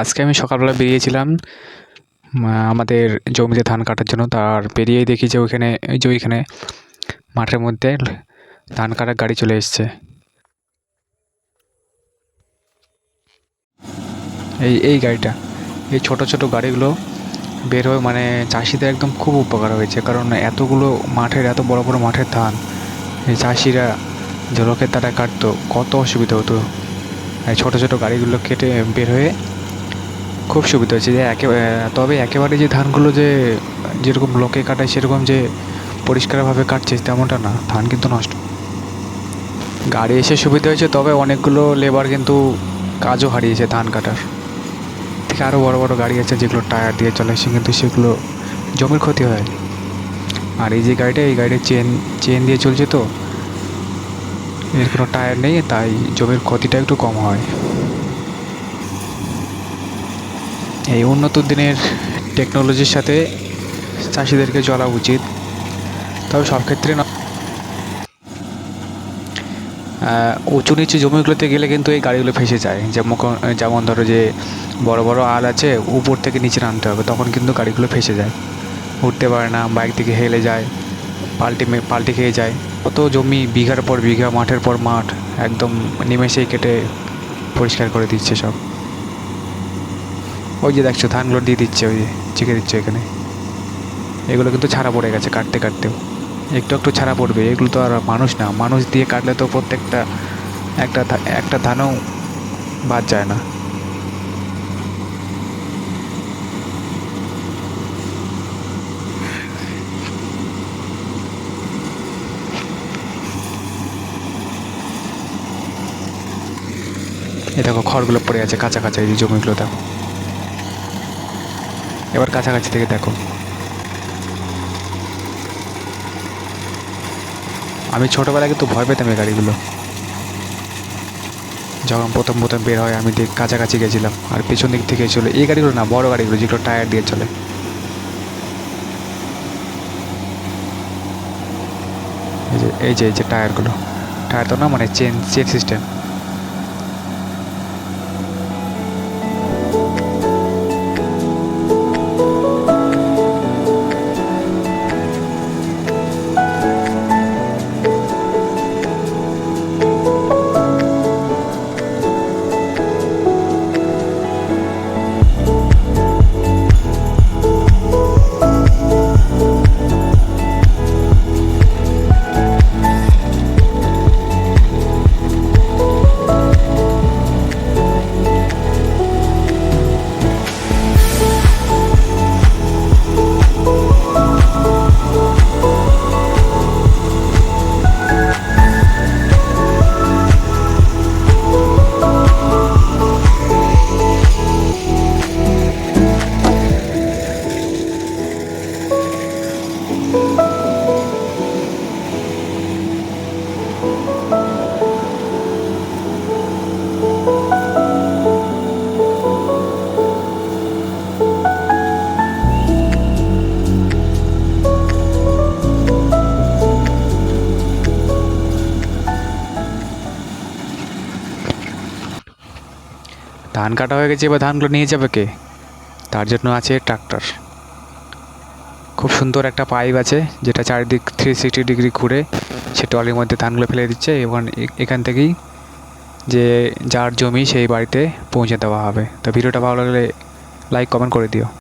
আজকে আমি সকালবেলা বেরিয়েছিলাম আমাদের জমিতে ধান কাটার জন্য। তার বেরিয়েই দেখি যে ওইখানে ওই যে ওইখানে মাঠের মধ্যে ধান কাটার গাড়ি চলে এসছে। এই এই গাড়িটা, এই ছোট ছোট গাড়িগুলো বের হয়ে মানে চাষিদের একদম খুব উপকার হয়েছে। কারণ এতগুলো মাঠের, এত বড় বড় মাঠের ধান, এই চাষিরা যে লোকের দ্বারা কাটতো, কত অসুবিধা হতো। এই ছোটো ছোটো গাড়িগুলো কেটে বের হয়ে খুব সুবিধা হয়েছে যে একে তবে একেবারে যে ধানগুলো যে যেরকম লোকে কাটায়, সেরকম যে পরিষ্কারভাবে কাটছে, তেমনটা না। ধান কিন্তু নষ্ট। গাড়ি এসে সুবিধা হয়েছে, তবে অনেকগুলো লেবার কিন্তু কাজও হারিয়েছে ধান কাটার। থেকে আরও বড় বড় গাড়ি আছে, যেগুলো টায়ার দিয়ে চলে, সে কিন্তু সেগুলো জমির ক্ষতি হয়। আর এই যে গাড়িটা, এই গাড়ির চেন চেন দিয়ে চলছে তো, এর কোনো টায়ার নেই, তাই জমির ক্ষতিটা একটু কম হয়। এই উন্নত দিনের টেকনোলজির সাথে চাষিদেরকে চলা উচিত। তবে সব ক্ষেত্রে না উঁচু নিচু জমিগুলোতে গেলে কিন্তু এই গাড়িগুলো ফেসে যায়। যেমন যেমন ধরো যে বড় বড় আল আছে, উপর থেকে নিচে নামতে হবে, তখন কিন্তু গাড়িগুলো ফেসে যায়। উঠতে পারে না, বাইক থেকে হেলে যায়, পাল্টি পাল্টি খেয়ে যায়। কত জমি বিঘার পর বিঘা, মাঠের পর মাঠ, একদম নিমেষেই কেটে পরিষ্কার করে দিচ্ছে সব। ওই যে দেখছ, ধানগুলো দিয়ে দিচ্ছে, ওই যে চিকে দিচ্ছে এখানে। এগুলো কিন্তু ছাড়া পড়ে গেছে কাটতে কাটতেও। একটু একটু ছাড়া পড়বে, এগুলো তো আর মানুষ না। মানুষ দিয়ে কাটলে তো প্রত্যেকটা একটা একটা ধানও বাদ যায় না। এ দেখো, খড়গুলো পড়ে আছে কাঁচা এই জমিগুলো দেখো। এবার কাছাকাছি থেকে দেখো। আমি ছোটোবেলায় কিন্তু ভয় পেতাম এই গাড়িগুলো। যখন প্রথম প্রথম বের হয়, আমি দেখ কাছাকাছি গেছিলাম। আর পেছন দিক থেকে চলে এই গাড়িগুলো না, বড় গাড়িগুলো যেগুলো টায়ার দিয়ে চলে। এই যে এই যে টায়ারগুলো। টায়ার তো না মানে চেন চেন সিস্টেম ধান কাটা হয়ে গেছে, এবার ধানগুলো নিয়ে যাবে কে? তার জন্য আছে ট্রাক্টর। খুব সুন্দর একটা পাইপ আছে, যেটা চারিদিক থ্রি সিক্সটি ডিগ্রি ঘুরে সে টলির মধ্যে ধানগুলো ফেলে দিচ্ছে, এবং এখান থেকেই যে যার জমি সেই বাড়িতে পৌঁছে দেওয়া হবে। তো ভিডিওটা ভালো লাগলে লাইক কমেন্ট করে দিও।